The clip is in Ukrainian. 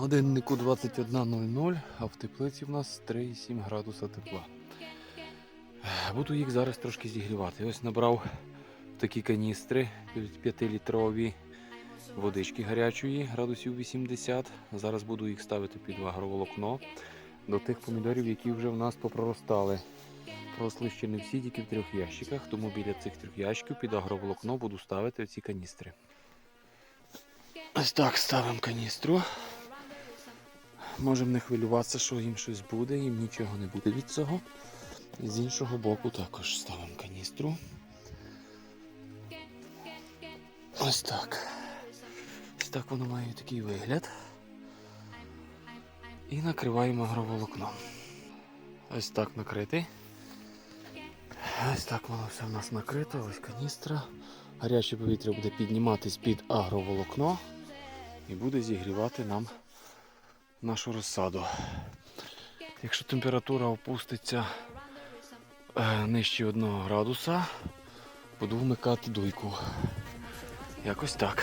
Годиннику 21.00, а в теплиці в нас 3,7 градуса тепла. Буду їх зараз трошки зігрівати. Ось набрав такі каністри 5-літрові водички гарячої, градусів 80. Зараз буду їх ставити під агроволокно до тих помідорів, які вже в нас попроростали. Просли ще не всі, тільки в трьох ящиках, тому біля цих трьох ящиків під агроволокно буду ставити ці каністри. Ось так ставимо каністру. Можемо не хвилюватися, що їм щось буде, їм нічого не буде від цього. І з іншого боку також ставимо каністру. Ось так. Ось так воно має такий вигляд. І накриваємо агроволокном. Ось так накритий. Ось так воно все в нас накрито, ось каністра. Гаряче повітря буде підніматись під агроволокно і буде зігрівати нам нашу розсаду. Якщо температура опуститься е, нижче 1 градуса, буду вмикати дуйку. Якось так.